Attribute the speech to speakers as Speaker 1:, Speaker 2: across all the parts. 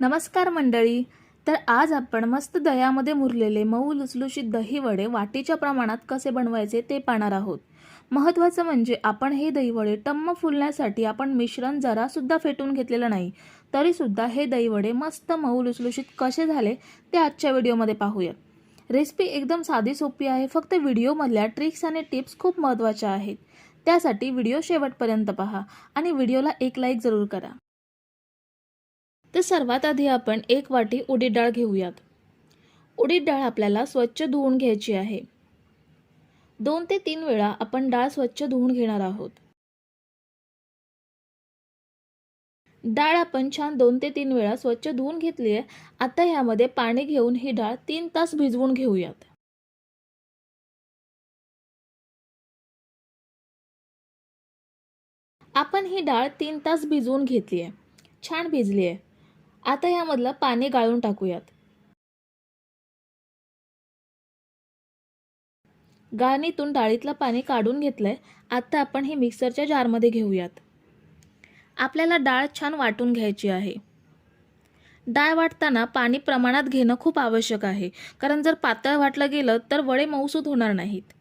Speaker 1: नमस्कार मंडळी. तर आज आपण मस्त दह्यामध्ये मुरलेले मऊ लुसलुशीत दही वडे वाटीच्या प्रमाणात कसे बनवायचे ते पाहणार आहोत. महत्त्वाचं म्हणजे आपण हे दहीवडे टम्म फुलण्यासाठी आपण मिश्रण जरासुद्धा फेटून घेतलेलं नाही. तरीसुद्धा हे दहीवडे मस्त मऊ लुसलुशीत कसे झाले ते आजच्या व्हिडिओमध्ये पाहूयात रेसिपी एकदम साधी सोपी आहे फक्त व्हिडिओमधल्या ट्रिक्स आणि टिप्स खूप महत्त्वाच्या आहेत. त्यासाठी व्हिडिओ शेवटपर्यंत पहा आणि व्हिडिओला एक लाईक जरूर करा. तर सर्वात आधी आपण एक वाटी उडीद डाळ घेऊयात. उडीद डाळ आपल्याला स्वच्छ धुवून घ्यायची आहे. दोन ते तीन वेळा आपण डाळ स्वच्छ धुवून घेणार आहोत. डाळ आपण छान दोन ते तीन वेळा स्वच्छ धुवून घेतली आहे. आता ह्यामध्ये पाणी घेऊन ही डाळ तीन तास भिजवून घेऊयात. आपण ही डाळ तीन तास भिजवून घेतली आहे. छान भिजली आहे. आता यामधलं पाणी गाळून टाकूयात. गाळणीतून डाळीतलं पाणी काढून घेतलंय. आता आपण हे मिक्सरच्या जारमध्ये घेऊयात. आपल्याला डाळ छान वाटून घ्यायची आहे. डाळ वाटताना पाणी प्रमाणात घेणं खूप आवश्यक आहे. कारण जर पातळ वाटलं गेलं तर वडे मऊसूद होणार नाहीत.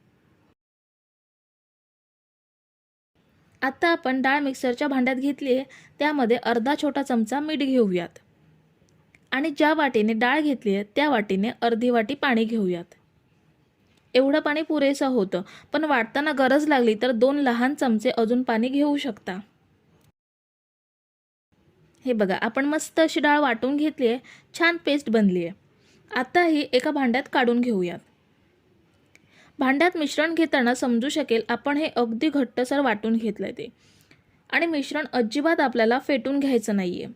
Speaker 1: आता आपण डाळ मिक्सरच्या भांड्यात घेतली आहे त्यामध्ये अर्धा छोटा चमचा मीठ घेऊयात. आणि ज्या वाटीने डाळ घेतली आहे त्या वाटीने अर्धी वाटी पाणी घेऊयात. एवढं पाणी पुरेसं होतं पण वाटताना गरज लागली तर दोन लहान चमचे अजून पाणी घेऊ शकता. हे बघा आपण मस्त अशी डाळ वाटून घेतली आहे छान पेस्ट बनली आहे. आता ही एका भांड्यात काढून घेऊयात. भांड्यात मिश्रण घेताना समजू शकेल आपण हे अगदी घट्टसर वाटून घेतलं आहे ते. आणि मिश्रण अजिबात आपल्याला फेटून घ्यायचं नाही आहे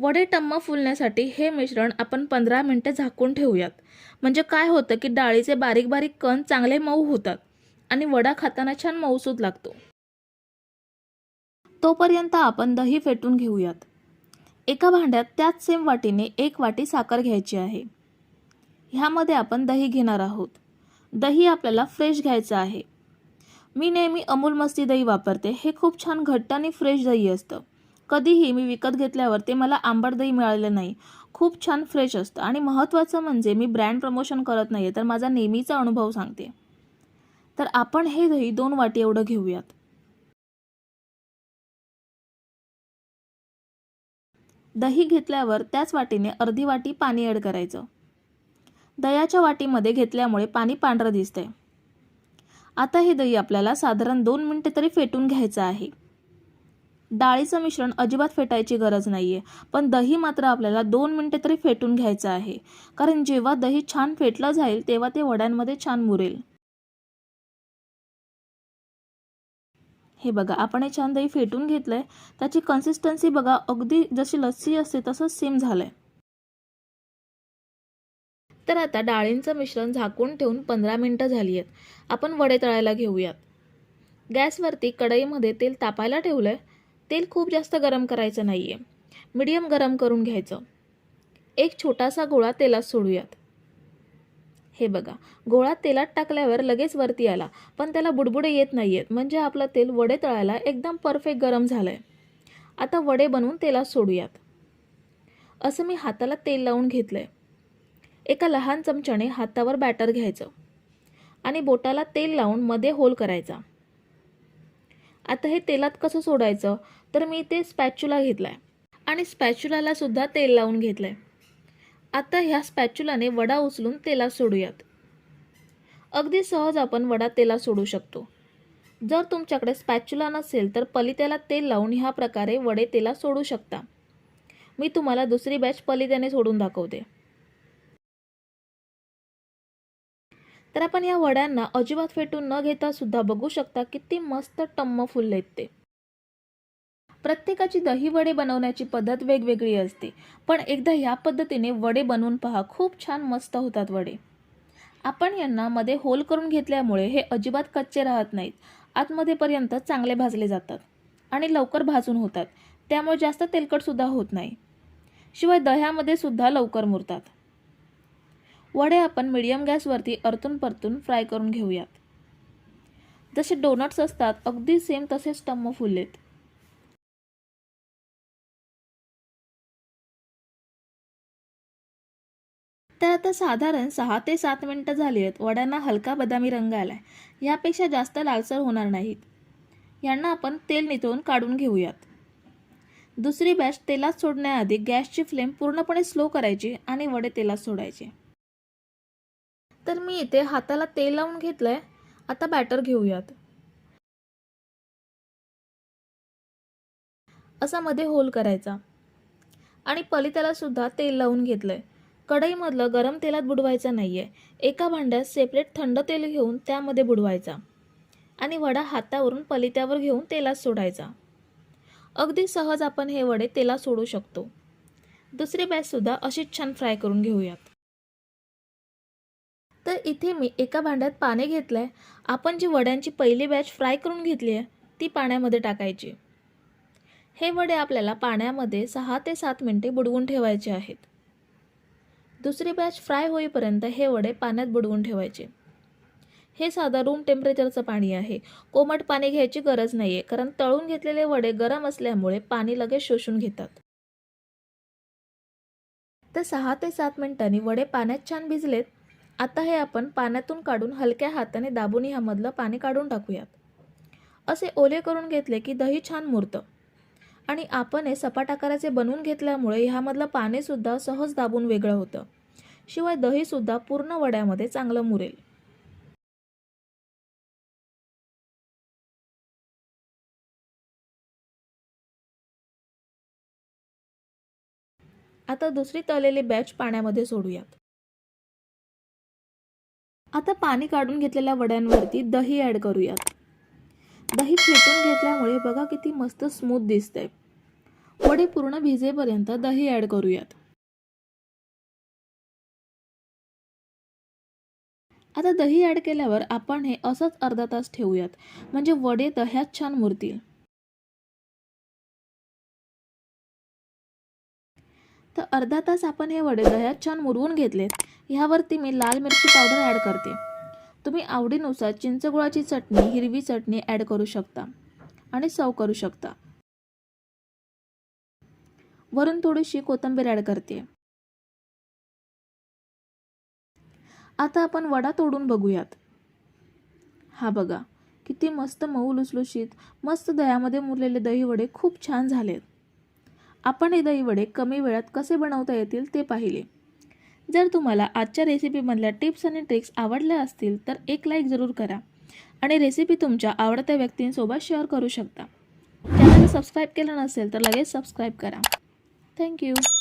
Speaker 1: वडे टम्म फुलण्यासाठी हे मिश्रण आपण पंधरा मिनटे झाकून ठेवूयात. म्हणजे काय होतं की डाळीचे बारीक बारीक कण चांगले मऊ होतात आणि वडा खाताना छान मऊसूद लागतो. तोपर्यंत आपण दही फेटून घेऊयात. एका भांड्यात त्याच सेम वाटीने एक वाटी साखर घ्यायची आहे. ह्यामध्ये आपण दही घेणार आहोत. दही आपल्याला फ्रेश घ्यायचं आहे. मी नेहमी अमूल मस्ती दही वापरते. हे खूप छान घट्ट आणि फ्रेश दही असतं. कधीही मी विकत घेतल्यावर ते मला आंबट दही मिळालेलं नाही. खूप छान फ्रेश असतं आणि महत्त्वाचं म्हणजे मी ब्रँड प्रमोशन करत नाही तर माझा नेहमीचा अनुभव सांगते. तर आपण हे दही दोन वाटी एवढं घेऊयात. दही घेतल्यावर त्याच वाटीने अर्धी वाटी पाणी ॲड करायचं. दह्याच्या वाटीमध्ये घेतल्यामुळे पाणी पांढरं दिसतंय. आता हे दही आपल्याला साधारण दोन मिनटे तरी फेटून घ्यायचं आहे. डाळीचं मिश्रण अजिबात फेटायची गरज नाही आहे पण दही मात्र आपल्याला दोन मिनटे तरी फेटून घ्यायचं आहे. कारण जेव्हा दही छान फेटलं जाईल तेव्हा ते वड्यांमध्ये छान मुरेल. हे बघा आपण हे छान दही फेटून घेतलंय. त्याची कन्सिस्टन्सी बघा अगदी जशी लस्सी असते तसंच सेम झालंय. तर आता डाळींचं मिश्रण झाकून ठेवून पंधरा मिनटं झाली आहेत. आपण वडे तळायला घेऊयात. गॅसवरती कढईमध्ये तेल तापायला ठेवलं आहे तेल खूप जास्त गरम करायचं नाही आहे मिडियम गरम करून घ्यायचं. एक छोटासा गोळा तेलात सोडूयात. हे बघा गोळा तेलात टाकल्यावर लगेच वरती आला पण त्याला बुडबुडे येत नाही आहेत म्हणजे आपलं तेल वडे तळायला एकदम परफेक्ट गरम झालं आहे आता वडे बनवून तेलात सोडूयात. असं मी हाताला तेल लावून घेतलं आहे एका लहान चमच्याने हातावर बॅटर घ्यायचं आणि बोटाला तेल लावून मध्ये होल करायचा. आता हे तेलात कसं सोडायचं? तर मी ते स्पॅच्युला घेतला आहे आणि स्पॅच्युलाला सुद्धा तेल लावून घेतलं आहे आता ह्या स्पॅच्युलाने वडा उचलून तेलात सोडूयात. अगदी सहज आपण वडा तेलात सोडू शकतो. जर तुमच्याकडे स्पॅच्युला नसेल तर पलित्याला तेल लावून ह्या प्रकारे वडे तेलात सोडू शकता. मी तुम्हाला दुसरी बॅच पलित्याने सोडून दाखवते. तर आपण या वड्यांना अजिबात फेटून न घेता सुद्धा बघू शकता किती मस्त टम्म फुललेत ते. प्रत्येकाची दही वडे बनवण्याची पद्धत वेगवेगळी असते. पण एकदा ह्या पद्धतीने वडे बनवून पहा. खूप छान मस्त होतात वडे. आपण यांना मध्ये होल करून घेतल्यामुळे हे अजिबात कच्चे राहत नाहीत. आतमध्येपर्यंत चांगले भाजले जातात आणि लवकर भाजून होतात. त्यामुळे जास्त तेलकटसुद्धा होत नाही. शिवाय दह्यामध्ये सुद्धा लवकर मुरतात. वडे आपण मिडियम गॅसवरती अर्तून परतून फ्राय करून घेऊयात. जसे डोनट्स असतात अगदी सेम तसेच टम्म फुललेत. तर आता साधारण सहा ते सात मिनटं झाली आहेत. वड्यांना हलका बदामी रंग आला आहे यापेक्षा जास्त लालसर होणार नाहीत. यांना आपण तेल नितळून काढून घेऊयात. दुसरी बॅच तेलात सोडण्याआधी गॅसची फ्लेम पूर्णपणे स्लो करायची आणि वडे तेलात सोडायचे. तर मी इथे हाताला तेल लावून घेतलंय. आता बॅटर घेऊयात. असा मध्ये होल करायचा. आणि पलित्याला सुद्धा तेल लावून घेतलंय. कढईमधलं गरम तेलात बुडवायचं नाही आहे एका भांड्यात सेपरेट थंड तेल घेऊन त्यामध्ये बुडवायचा आणि वडा हातावरून पलित्यावर घेऊन तेलात सोडायचा. अगदी सहज आपण हे वडे तेलात सोडू शकतो. दुसरी बॅचसुद्धा अशीच छान फ्राय करून घेऊयात. तर इथे मी एका भांड्यात पाणी घेतलंय. आपण जी वड्यांची पहिली बॅच फ्राय करून घेतली आहे ती पाण्यामध्ये टाकायची. हे वडे आपल्याला पाण्यामध्ये सहा ते सात मिनिटे बुडवून ठेवायचे आहेत. दुसरी बॅच फ्राय होईपर्यंत हे वडे पाण्यात बुडवून ठेवायचे. हे साधा रूम टेम्परेचरचं पाणी आहे. कोमट पाणी घ्यायची गरज नाही आहे कारण तळून घेतलेले वडे गरम असल्यामुळे पाणी लगेच शोषून घेतात. तर सहा ते सात मिनिटांनी वडे पाण्यात छान भिजलेत. आता हे आपण पाण्यातून काढून हलक्या हाताने दाबून ह्यामधलं पाणी काढून टाकूयात. असे ओले करून घेतले की दही छान मुरतं. आणि आपण हे सपाट आकाराचे बनवून घेतल्यामुळे ह्यामधलं पाणीसुद्धा सहज दाबून वेगळं होतं. शिवाय दहीसुद्धा पूर्ण वड्यामध्ये चांगलं मुरेल. आता दुसरी तळलेली बॅच पाण्यामध्ये सोडूयात. आता पाणी काढून घेतलेल्या वड्यांवरती दही ॲड करूयात. दही फेटून घेतल्यामुळे बघा किती मस्त स्मूथ दिसतंय. वडे पूर्ण भिजेपर्यंत दही ॲड करूयात. आता दही ॲड केल्यावर आपण हे असंच अर्धा तास ठेवूयात म्हणजे वडे दह्यात छान मुरतील. तर अर्धा तास आपण हे वडे दह्यात छान मुरवून घेतलेत. ह्यावरती मी लाल मिरची पावडर ॲड करते. तुम्ही आवडीनुसार चिंचगुळाची चटणी हिरवी चटणी ॲड करू शकता आणि सर्व करू शकता. वरून थोडीशी कोथिंबीर ॲड करते. आता आपण वडा तोडून बघूयात. हा बघा किती मस्त मऊ लुसलुशीत मस्त दह्यामध्ये मुरलेले दहीवडे खूप छान झालेत. आपण हे दहीवडे कमी वेळात कसे बनवता येतील ते पाहिले. जर तुम्हाला आजच्या रेसिपीमधल्या टिप्स आणि ट्रिक्स आवडल्या असतील तर एक लाईक जरूर करा. आणि रेसिपी तुमच्या आवडत्या व्यक्तींसोबत शेअर करू शकता. चॅनल सबस्क्राईब केलं नसेल तर लगेच सबस्क्राईब करा. Thank you.